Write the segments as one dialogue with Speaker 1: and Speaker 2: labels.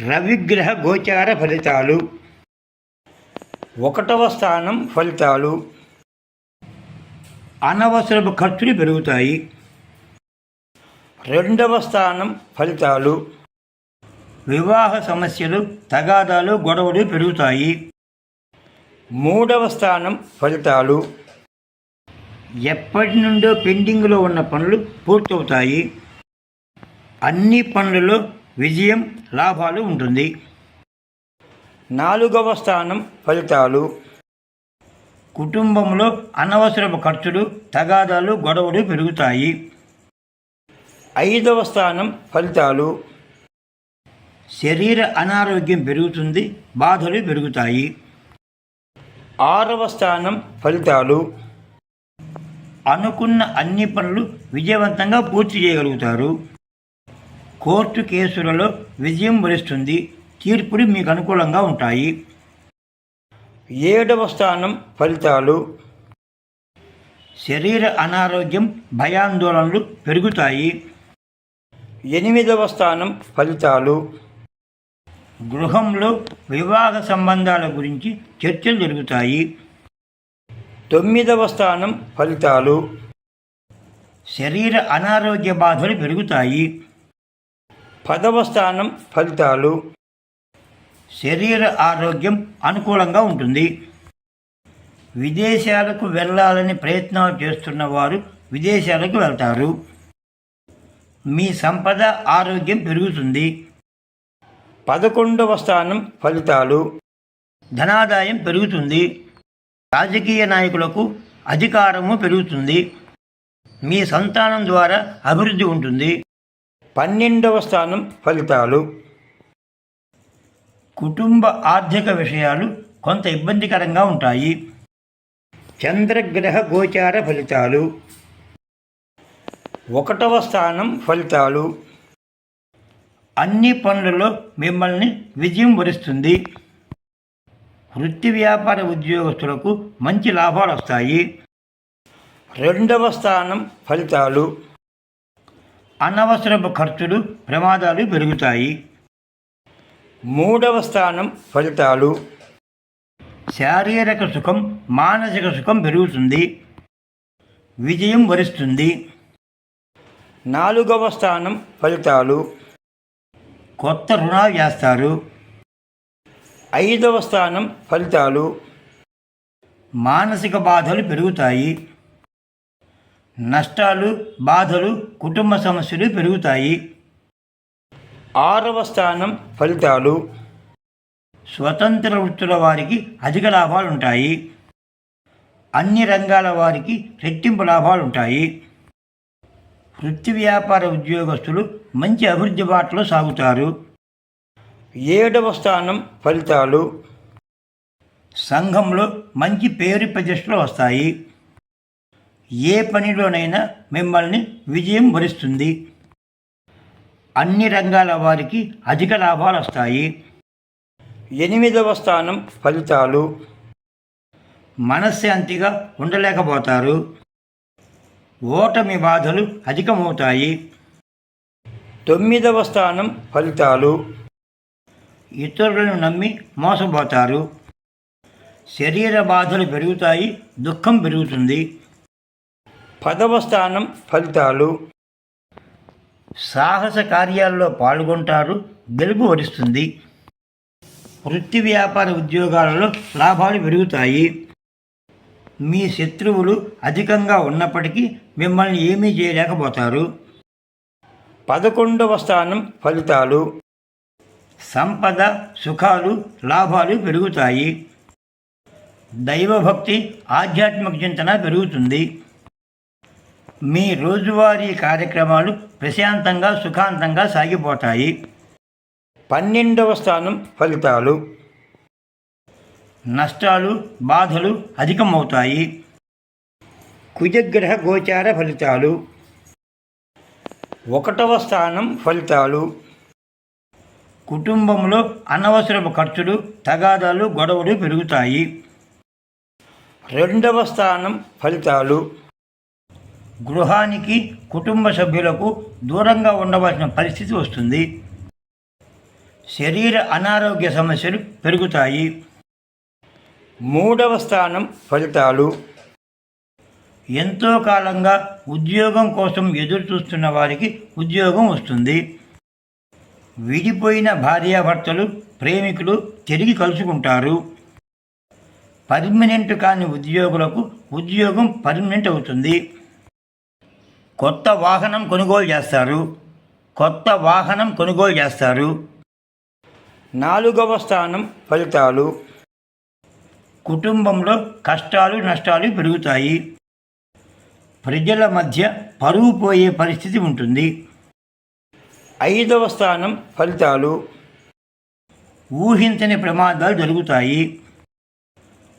Speaker 1: రవిగ్రహ గోచార ఫలితాలు. ఒకటవ స్థానం ఫలితాలు. అనవసరపు ఖర్చులు పెరుగుతాయి. రెండవ స్థానం ఫలితాలు. వివాహ సమస్యలు తగాదాలు గొడవలు పెరుగుతాయి. మూడవ స్థానం ఫలితాలు. ఎప్పటి నుండో పెండింగ్లో ఉన్న పనులు పూర్తవుతాయి. అన్ని పనులలో విజయం లాభాలు ఉంటుంది. నాలుగవ స్థానం ఫలితాలు. కుటుంబంలో అనవసరపు ఖర్చులు తగాదాలు గొడవలు పెరుగుతాయి. ఐదవ స్థానం ఫలితాలు. శరీర అనారోగ్యం పెరుగుతుంది బాధలు పెరుగుతాయి. ఆరవ స్థానం ఫలితాలు. అనుకున్న అన్ని పనులు విజయవంతంగా పూర్తి చేయగలుగుతారు. కోర్టు కేసులలో విజయం వరిస్తుంది. తీర్పులు మీకు అనుకూలంగా ఉంటాయి. ఏడవ స్థానం ఫలితాలు. శరీర అనారోగ్యం భయాందోళనలు పెరుగుతాయి. ఎనిమిదవ స్థానం ఫలితాలు. గృహంలో వివాహ సంబంధాల గురించి చర్చలు జరుగుతాయి. తొమ్మిదవ స్థానం ఫలితాలు. శరీర అనారోగ్య బాధలు పెరుగుతాయి. పదవ స్థానం ఫలితాలు. శరీర ఆరోగ్యం అనుకూలంగా ఉంటుంది. విదేశాలకు వెళ్ళాలని ప్రయత్నాలు చేస్తున్న వారు విదేశాలకు వెళ్తారు. మీ సంపద ఆరోగ్యం పెరుగుతుంది. పదకొండవ స్థానం ఫలితాలు. ధనాదాయం పెరుగుతుంది. రాజకీయ నాయకులకు అధికారము పెరుగుతుంది. మీ సంతానం ద్వారా అభివృద్ధి ఉంటుంది. పన్నెండవ స్థానం ఫలితాలు. కుటుంబ ఆర్థిక విషయాలు కొంత ఇబ్బందికరంగా ఉంటాయి. చంద్రగ్రహ గోచార ఫలితాలు. ఒకటవ స్థానం ఫలితాలు. అన్ని పనులలో మిమ్మల్ని విజయం వరిస్తుంది. వృత్తి వ్యాపార ఉద్యోగస్తులకు మంచి లాభాలు వస్తాయి. రెండవ స్థానం ఫలితాలు. అనవసరపు ఖర్చులు ప్రమాదాలు పెరుగుతాయి. మూడవ స్థానం ఫలితాలు. శారీరక సుఖం మానసిక సుఖం పెరుగుతుంది. విజయం వరిస్తుంది. నాలుగవ స్థానం ఫలితాలు. కొత్త రుణాలు చేస్తారు ఐదవ స్థానం ఫలితాలు. మానసిక బాధలు పెరుగుతాయి. నష్టాలు బాధలు కుటుంబ సమస్యలు పెరుగుతాయి. ఆరవ స్థానం ఫలితాలు. స్వతంత్ర వృత్తుల వారికి అధిక లాభాలు ఉంటాయి అన్ని రంగాల వారికి రెట్టింపు లాభాలు ఉంటాయి వృత్తి వ్యాపార ఉద్యోగస్తులు మంచి అభివృద్ధి బాటలో సాగుతారు. ఏడవ స్థానం ఫలితాలు. సంఘంలో మంచి పేరు ప్రతిష్టలు వస్తాయి. ఏ పనిలోనైనా మిమ్మల్ని విజయం వరిస్తుంది అన్ని రంగాల వారికి అధిక లాభాలు వస్తాయి. ఎనిమిదవ స్థానం ఫలితాలు. మనశ్శాంతిగా ఉండలేకపోతారు. ఓటమి బాధలు అధికమవుతాయి. తొమ్మిదవ స్థానం ఫలితాలు. ఇతరులను నమ్మి మోసపోతారు. శరీర బాధలు పెరుగుతాయి దుఃఖం పెరుగుతుంది. పదవ స్థానం ఫలితాలు. సాహస కార్యాల్లో పాల్గొంటారు గెలుపు వరిస్తుంది. వృత్తి వ్యాపార ఉద్యోగాలలో లాభాలు పెరుగుతాయి. మీ శత్రువులు అధికంగా ఉన్నప్పటికీ మిమ్మల్ని ఏమీ చేయలేకపోతారు. పదకొండవ స్థానం ఫలితాలు. సంపద సుఖాలు లాభాలు పెరుగుతాయి. దైవభక్తి ఆధ్యాత్మిక చింతన పెరుగుతుంది. మీ రోజువారీ కార్యక్రమాలు ప్రశాంతంగా సుఖాంతంగా సాగిపోతాయి. పన్నెండవ స్థానం ఫలితాలు. నష్టాలు బాధలు అధికమవుతాయి. కుజగ్రహ గోచార ఫలితాలు. ఒకటవ స్థానం ఫలితాలు. కుటుంబంలో అనవసరపు ఖర్చులు తగాదాలు గొడవలు పెరుగుతాయి. రెండవ స్థానం ఫలితాలు. గృహానికి కుటుంబ సభ్యులకు దూరంగా ఉండవలసిన పరిస్థితి వస్తుంది. శరీర అనారోగ్య సమస్యలు పెరుగుతాయి. మూడవ స్థానం ఫలితాలు. ఎంతో కాలంగా ఉద్యోగం కోసం ఎదురు చూస్తున్న వారికి ఉద్యోగం వస్తుంది. విడిపోయిన భార్యాభర్తలు ప్రేమికులు తిరిగి కలుసుకుంటారు. పర్మనెంట్ కాని ఉద్యోగులకు ఉద్యోగం పర్మనెంట్ అవుతుంది. కొత్త వాహనం కొనుగోలు చేస్తారు. కొత్త వాహనం కొనుగోలు చేస్తారు. నాలుగవ స్థానం ఫలితాలు. కుటుంబంలో కష్టాలు నష్టాలు పెరుగుతాయి. ప్రజల మధ్య పరువు పోయే పరిస్థితి ఉంటుంది. ఐదవ స్థానం ఫలితాలు. ఊహించని ప్రమాదాలు జరుగుతాయి.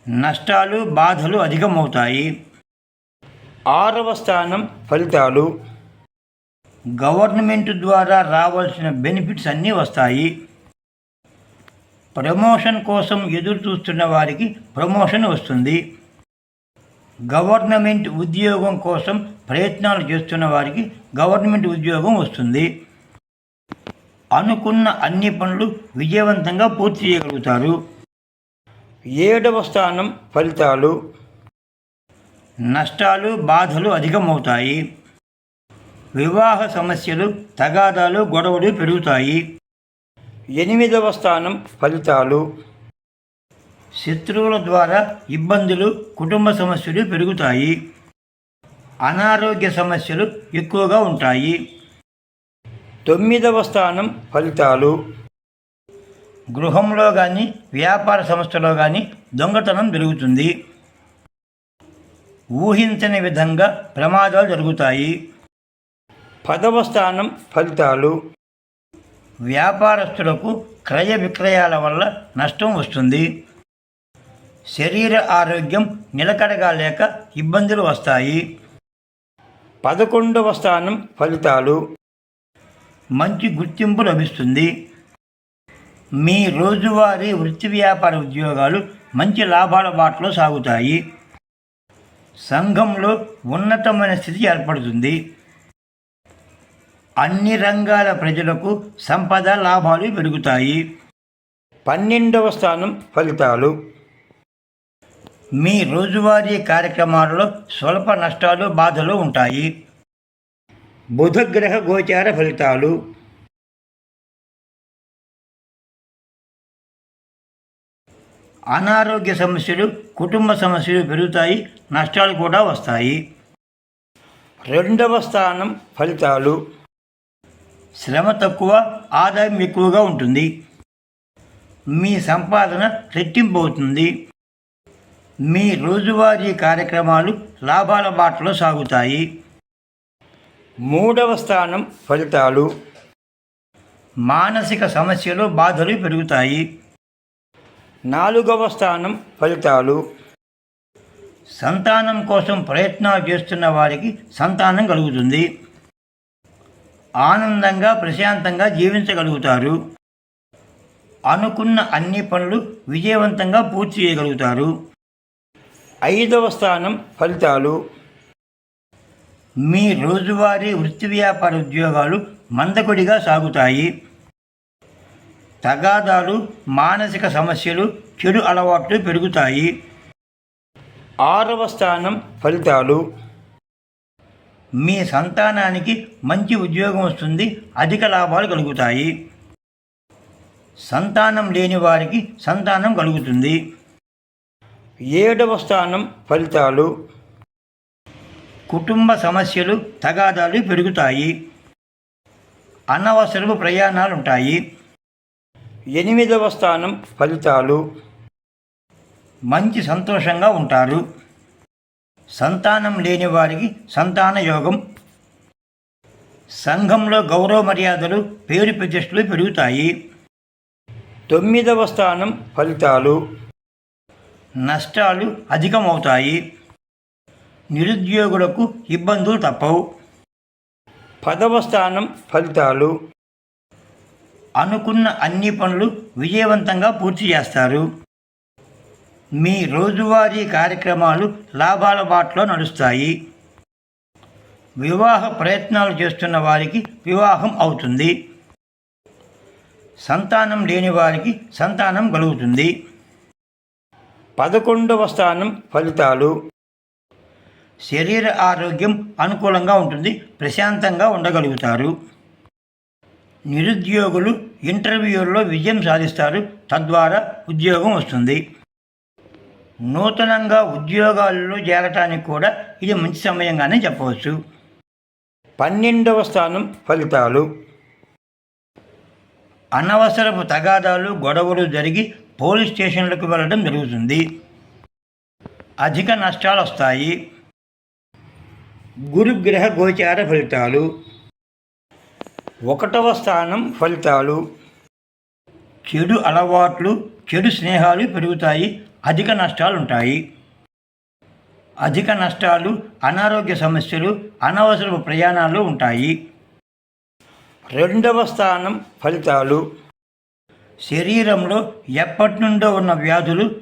Speaker 1: నష్టాలు బాధలు అధికమవుతాయి. ఆరవ స్థానం ఫలితాలు. గవర్నమెంట్ ద్వారా రావాల్సిన బెనిఫిట్స్ అన్నీ వస్తాయి. ప్రమోషన్ కోసం ఎదురు చూస్తున్న వారికి ప్రమోషన్ వస్తుంది. గవర్నమెంట్ ఉద్యోగం కోసం ప్రయత్నాలు చేస్తున్న వారికి గవర్నమెంట్ ఉద్యోగం వస్తుంది. అనుకున్న అన్ని పనులు విజయవంతంగా పూర్తి చేయగలుగుతారు. ఏడవ స్థానం ఫలితాలు. నష్టాలు బాధలు అధికమవుతాయి. వివాహ సమస్యలు తగాదాలు గొడవలు పెరుగుతాయి. ఎనిమిదవ స్థానం ఫలితాలు. శత్రువుల ద్వారా ఇబ్బందులు కుటుంబ సమస్యలు పెరుగుతాయి. అనారోగ్య సమస్యలు ఎక్కువగా ఉంటాయి. తొమ్మిదవ స్థానం ఫలితాలు. గృహంలో కానీ వ్యాపార సంస్థలో కానీ దొంగతనం పెరుగుతుంది. ఊహించని విధంగా ప్రమాదాలు జరుగుతాయి. పదవ స్థానం ఫలితాలు. వ్యాపారస్తులకు క్రయ విక్రయాల వల్ల నష్టం వస్తుంది. శరీర ఆరోగ్యం నిలకడగా లేక ఇబ్బందులు వస్తాయి. పదకొండవ స్థానం ఫలితాలు. మంచి గుర్తింపు లభిస్తుంది. మీ రోజువారీ వృత్తి వ్యాపార ఉద్యోగాలు మంచి లాభాల బాటలో సాగుతాయి. సంఘంలో ఉన్నతమైన స్థితి ఏర్పడుతుంది. అన్ని రంగాల ప్రజలకు సంపద లాభాలు పెరుగుతాయి. పన్నెండవ స్థానం ఫలితాలు. మీ రోజువారీ కార్యక్రమాలలో స్వల్ప నష్టాలు బాధలు ఉంటాయి. బుధగ్రహ గోచార ఫలితాలు. అనారోగ్య సమస్యలు కుటుంబ సమస్యలు పెరుగుతాయి నష్టాలు కూడా వస్తాయి. రెండవ స్థానం ఫలితాలు. శ్రమ తక్కువ ఆదాయం ఎక్కువగా ఉంటుంది. మీ సంపాదన రెట్టింపు అవుతుంది మీ రోజువారీ కార్యక్రమాలు లాభాల బాటలో సాగుతాయి. మూడవ స్థానం ఫలితాలు. మానసిక సమస్యలు బాధలు పెరుగుతాయి. నాలుగవ స్థానం ఫలితాలు. సంతానం కోసం ప్రయత్నాలు చేస్తున్న వారికి సంతానం కలుగుతుంది. ఆనందంగా ప్రశాంతంగా జీవించగలుగుతారు. అనుకున్న అన్ని పనులు విజయవంతంగా పూర్తి చేయగలుగుతారు. ఐదవ స్థానం ఫలితాలు. మీ రోజువారీ వృత్తి వ్యాపార ఉద్యోగాలు మందకొడిగా సాగుతాయి. తగాదాలు మానసిక సమస్యలు చెడు అలవాట్లు పెరుగుతాయి. ఆరవ స్థానం ఫలితాలు. మీ సంతానానికి మంచి ఉద్యోగం వస్తుంది అధిక లాభాలు కలుగుతాయి. సంతానం లేని వారికి సంతానం కలుగుతుంది. ఏడవ స్థానం ఫలితాలు. కుటుంబ సమస్యలు తగాదాలు పెరుగుతాయి. అనవసరపు ప్రయాణాలు ఉంటాయి ఎనిమిదవ స్థానం ఫలితాలు. మంచి సంతోషంగా ఉంటారు. సంతానం లేని వారికి సంతాన యోగం. సంఘంలో గౌరవ మర్యాదలు పేరు ప్రతిష్టలు పెరుగుతాయి. తొమ్మిదవ స్థానం ఫలితాలు. నష్టాలు అధికమవుతాయి. నిరుద్యోగులకు ఇబ్బందులు తప్పవు. పదవ స్థానం ఫలితాలు. అనుకున్న అన్ని పనులు విజయవంతంగా పూర్తి చేస్తారు. మీ రోజువారీ కార్యక్రమాలు లాభాల బాటలో నడుస్తాయి. వివాహ ప్రయత్నాలు చేస్తున్న వారికి వివాహం అవుతుంది. సంతానం లేని వారికి సంతానం కలుగుతుంది. పదకొండవ స్థానం ఫలితాలు. శరీర ఆరోగ్యం అనుకూలంగా ఉంటుంది ప్రశాంతంగా ఉండగలుగుతారు. నిరుద్యోగులు ఇంటర్వ్యూల్లో విజయం సాధిస్తారు. తద్వారా ఉద్యోగం వస్తుంది. నూతనంగా ఉద్యోగాల్లో చేరటానికి కూడా ఇది మంచి సమయంగానే చెప్పవచ్చు. పన్నెండవ స్థానం ఫలితాలు. అనవసరపు తగాదాలు గొడవలు జరిగి పోలీస్ స్టేషన్లకు వెళ్ళడం జరుగుతుంది. అధిక నష్టాలు వస్తాయి గురుగ్రహ గోచార ఫలితాలు. ఒకటవ స్థానం ఫలితాలు. చెడు అలవాట్లు చెడు స్నేహాలు పెరుగుతాయి అధిక నష్టాలు ఉంటాయి అధిక నష్టాలు అనారోగ్య సమస్యలు అనవసరపు ప్రయాణాలు ఉంటాయి. రెండవ స్థానం ఫలితాలు. శరీరంలో ఎప్పటి నుండో ఉన్న వ్యాధులు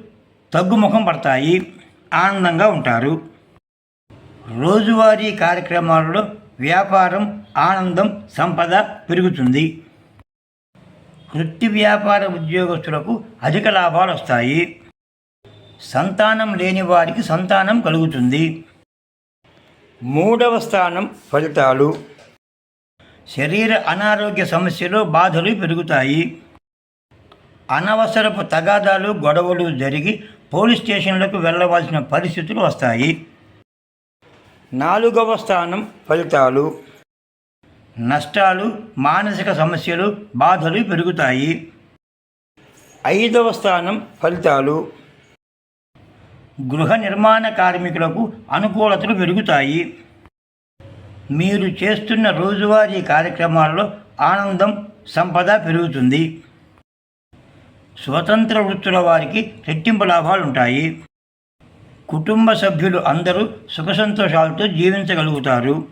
Speaker 1: తగ్గుముఖం పడతాయి ఆనందంగా ఉంటారు. రోజువారీ కార్యక్రమాలలో వ్యాపారం ఆనందం సంపద పెరుగుతుంది. వృత్తి వ్యాపార ఉద్యోగస్తులకు అధిక లాభాలు వస్తాయి. సంతానం లేని వారికి సంతానం కలుగుతుంది. మూడవ స్థానం ఫలితాలు. శరీర అనారోగ్య సమస్యలు బాధలు పెరుగుతాయి. అనవసరపు తగాదాలు గొడవలు జరిగి పోలీస్ స్టేషన్లకు వెళ్ళవలసిన పరిస్థితులు వస్తాయి. నాలుగవ స్థానం ఫలితాలు. నష్టాలు మానసిక సమస్యలు బాధలు పెరుగుతాయి. ఐదవ స్థానం ఫలితాలు. గృహ నిర్మాణ కార్మికులకు అనుకూలతలు పెరుగుతాయి. మీరు చేస్తున్న రోజువారీ కార్యక్రమాల్లో ఆనందం సంపద పెరుగుతుంది. స్వతంత్ర వృత్తుల వారికి రెట్టింపు లాభాలు ఉంటాయి కుటుంబ సభ్యులు అందరూ సుఖ సంతోషాలతో జీవించగలుగుతారు.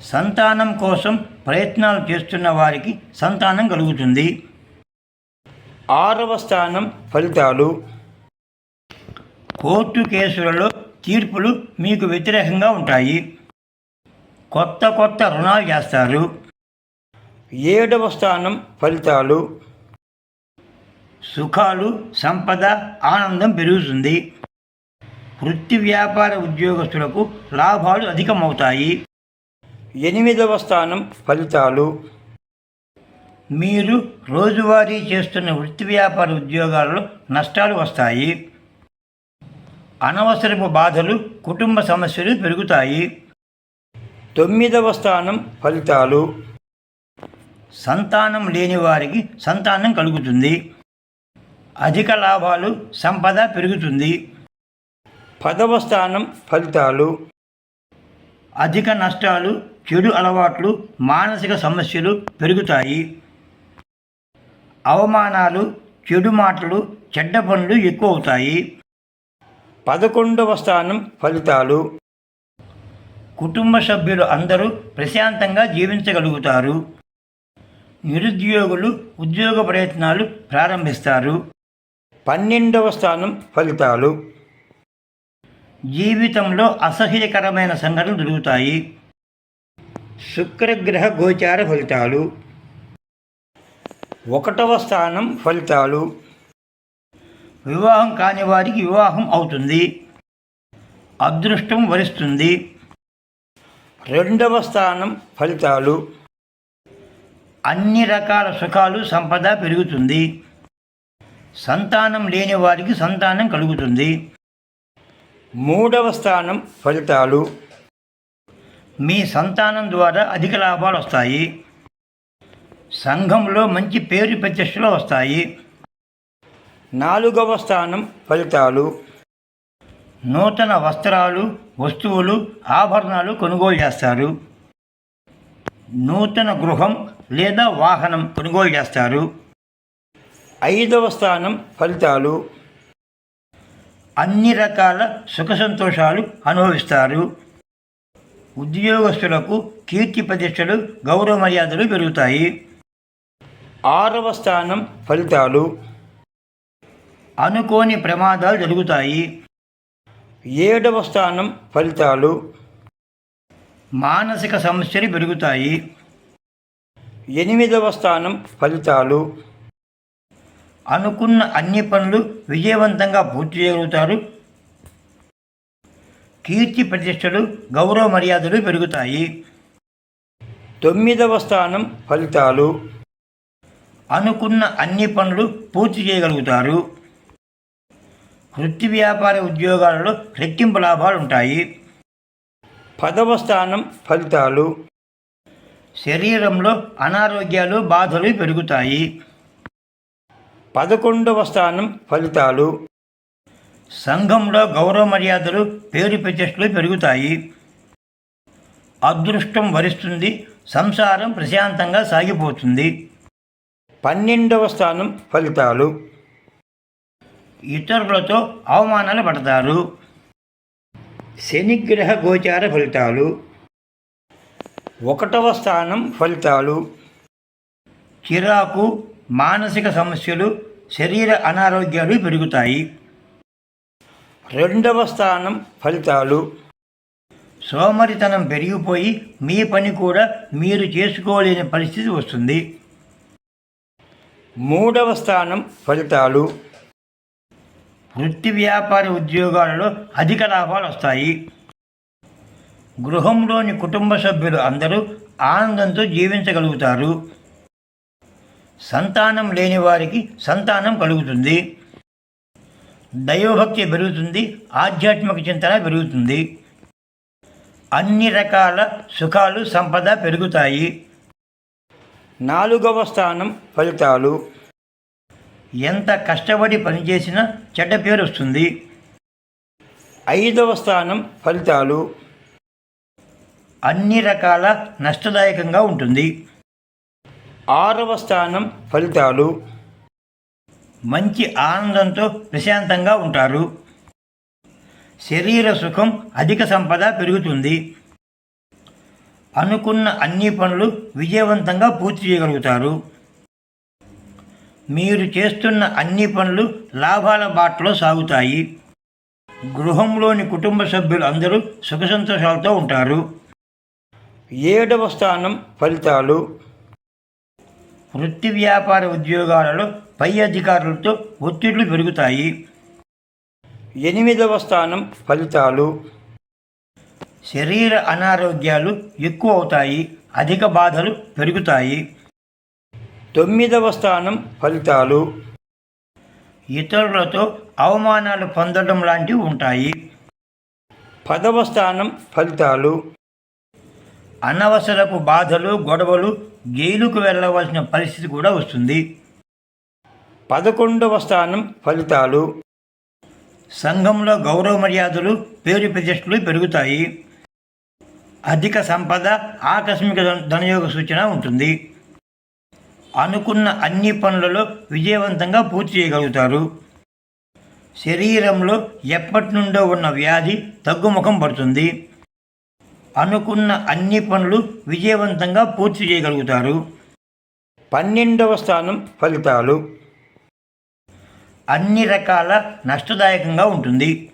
Speaker 1: సంతానం కోసం ప్రయత్నాలు చేస్తున్న వారికి సంతానం కలుగుతుంది. ఆరవ స్థానం ఫలితాలు. కోర్టు కేసులలో తీర్పులు మీకు వ్యతిరేకంగా ఉంటాయి. కొత్త కొత్త రుణాలు చేస్తారు. ఏడవ స్థానం ఫలితాలు. సుఖాలు సంపద ఆనందం పెరుగుతుంది. వృత్తి వ్యాపార ఉద్యోగస్తులకు లాభాలు అధికమవుతాయి. ఎనిమిదవ స్థానం ఫలితాలు. మీరు రోజువారీ చేస్తున్న వృత్తి వ్యాపార ఉద్యోగాల్లో నష్టాలు వస్తాయి. అనవసరపు బాధలు కుటుంబ సమస్యలు పెరుగుతాయి. తొమ్మిదవ స్థానం ఫలితాలు. సంతానం లేని వారికి సంతానం కలుగుతుంది. అధిక లాభాలు సంపద పెరుగుతుంది. పదవ స్థానం ఫలితాలు. అధిక నష్టాలు చెడు అలవాట్లు మానసిక సమస్యలు పెరుగుతాయి. అవమానాలు చెడు మాటలు చెడ్డ పనులు ఎక్కువ అవుతాయి పదకొండవ స్థానం ఫలితాలు. కుటుంబ సభ్యులు అందరూ ప్రశాంతంగా జీవించగలుగుతారు. నిరుద్యోగులు ఉద్యోగ ప్రయత్నాలు ప్రారంభిస్తారు. పన్నెండవ స్థానం ఫలితాలు. జీవితంలో అసహ్యకరమైన సంఘటనలు జరుగుతాయి. శుక్రగ్రహ గోచార ఫలితాలు. ఒకటవ స్థానం ఫలితాలు. వివాహం కాని వారికి వివాహం అవుతుంది. అదృష్టం వరిస్తుంది. రెండవ స్థానం ఫలితాలు. అన్ని రకాల సుఖాలు సంపద పెరుగుతుంది. సంతానం లేని వారికి సంతానం కలుగుతుంది. మూడవ స్థానం ఫలితాలు. మీ సంతానం ద్వారా అధిక లాభాలు వస్తాయి. సంఘంలో మంచి పేరు ప్రతిష్టలు వస్తాయి. నాలుగవ స్థానం ఫలితాలు. నూతన వస్త్రాలు వస్తువులు ఆభరణాలు కొనుగోలు చేస్తారు. నూతన గృహం లేదా వాహనం కొనుగోలు చేస్తారు. ఐదవ స్థానం ఫలితాలు. అన్ని రకాల సుఖ సంతోషాలు అనుభవిస్తారు. ఉద్యోగస్తులకు కీర్తి ప్రతిష్టలు గౌరవ మర్యాదలు పెరుగుతాయి. ఆరవ స్థానం ఫలితాలు. అనుకోని ప్రమాదాలు జరుగుతాయి. ఏడవ స్థానం ఫలితాలు. మానసిక సమస్యలు పెరుగుతాయి. ఎనిమిదవ స్థానం ఫలితాలు. అనుకున్న అన్ని పనులు విజయవంతంగా పూర్తి చేయగలుగుతారు. కీర్తి ప్రతిష్టలు గౌరవ మర్యాదలు పెరుగుతాయి. తొమ్మిదవ స్థానం ఫలితాలు. అనుకున్న అన్ని పనులు పూర్తి చేయగలుగుతారు. వృత్తి వ్యాపార ఉద్యోగాలలో రెట్టింపు లాభాలు ఉంటాయి. పదవ స్థానం ఫలితాలు. శరీరంలో అనారోగ్యాలు బాధలు పెరుగుతాయి. పదకొండవ స్థానం ఫలితాలు. సంఘంలో గౌరవ మర్యాదలు పేరు ప్రతిష్టలు పెరుగుతాయి. అదృష్టం వరిస్తుంది సంసారం ప్రశాంతంగా సాగిపోతుంది. పన్నెండవ స్థానం ఫలితాలు. ఇతరులతో అవమానాలు పడతారు. శనిగ్రహ గోచార ఫలితాలు. ఒకటవ స్థానం ఫలితాలు. చిరాకు మానసిక సమస్యలు శరీర అనారోగ్యాలు పెరుగుతాయి. రెండవ స్థానం ఫలితాలు. సోమరితనం పెరిగిపోయి మీ పని కూడా మీరు చేసుకోలేని పరిస్థితి వస్తుంది. మూడవ స్థానం ఫలితాలు. వృత్తి వ్యాపార ఉద్యోగాలలో అధిక లాభాలు వస్తాయి. గృహంలోని కుటుంబ సభ్యులు అందరూ ఆనందంతో జీవించగలుగుతారు. సంతానం లేని వారికి సంతానం కలుగుతుంది. దైవభక్తి పెరుగుతుంది ఆధ్యాత్మిక చింతన పెరుగుతుంది. అన్ని రకాల సుఖాలు సంపద పెరుగుతాయి. నాలుగవ స్థానం ఫలితాలు. ఎంత కష్టపడి పనిచేసినా చెడ్డ పేరు వస్తుంది. ఐదవ స్థానం ఫలితాలు. అన్ని రకాల నష్టదాయకంగా ఉంటుంది. ఆరవ స్థానం ఫలితాలు. మంచి ఆనందంతో ప్రశాంతంగా ఉంటారు. శరీర సుఖం అధిక సంపద పెరుగుతుంది. అనుకున్న అన్ని పనులు విజయవంతంగా పూర్తి చేయగలుగుతారు. మీరు చేస్తున్న అన్ని పనులు లాభాల బాటలో సాగుతాయి. గృహంలోని కుటుంబ సభ్యులు అందరూ సుఖ సంతోషాలతో ఉంటారు. ఏడవ స్థానం ఫలితాలు. వృత్తి వ్యాపార ఉద్యోగాలలో పై అధికారులతో ఒత్తిళ్ళు పెరుగుతాయి. ఎనిమిదవ స్థానం ఫలితాలు. శరీర అనారోగ్యాలు ఎక్కువ అవుతాయి అధిక బాధలు పెరుగుతాయి. తొమ్మిదవ స్థానం ఫలితాలు. ఇతరులతో అవమానాలు పొందడం లాంటివి ఉంటాయి. పదవ స్థానం ఫలితాలు. అనవసరపు బాధలు గొడవలు జైలుకు వెళ్ళవలసిన పరిస్థితి కూడా వస్తుంది. పదకొండవ స్థానం ఫలితాలు. సంఘంలో గౌరవ మర్యాదలు పేరు ప్రతిష్టలు పెరుగుతాయి. అధిక సంపద ఆకస్మిక ధనయోగ సూచన ఉంటుంది. అనుకున్న అన్ని పనులలో విజయవంతంగా పూర్తి చేయగలుగుతారు. శరీరంలో ఎప్పటి నుండో ఉన్న వ్యాధి తగ్గుముఖం పడుతుంది. అనుకున్న అన్ని పనులు విజయవంతంగా పూర్తి చేయగలుగుతారు. పన్నెండవ స్థానం ఫలితాలు. అన్ని రకాల నష్టదాయకంగా ఉంటుంది.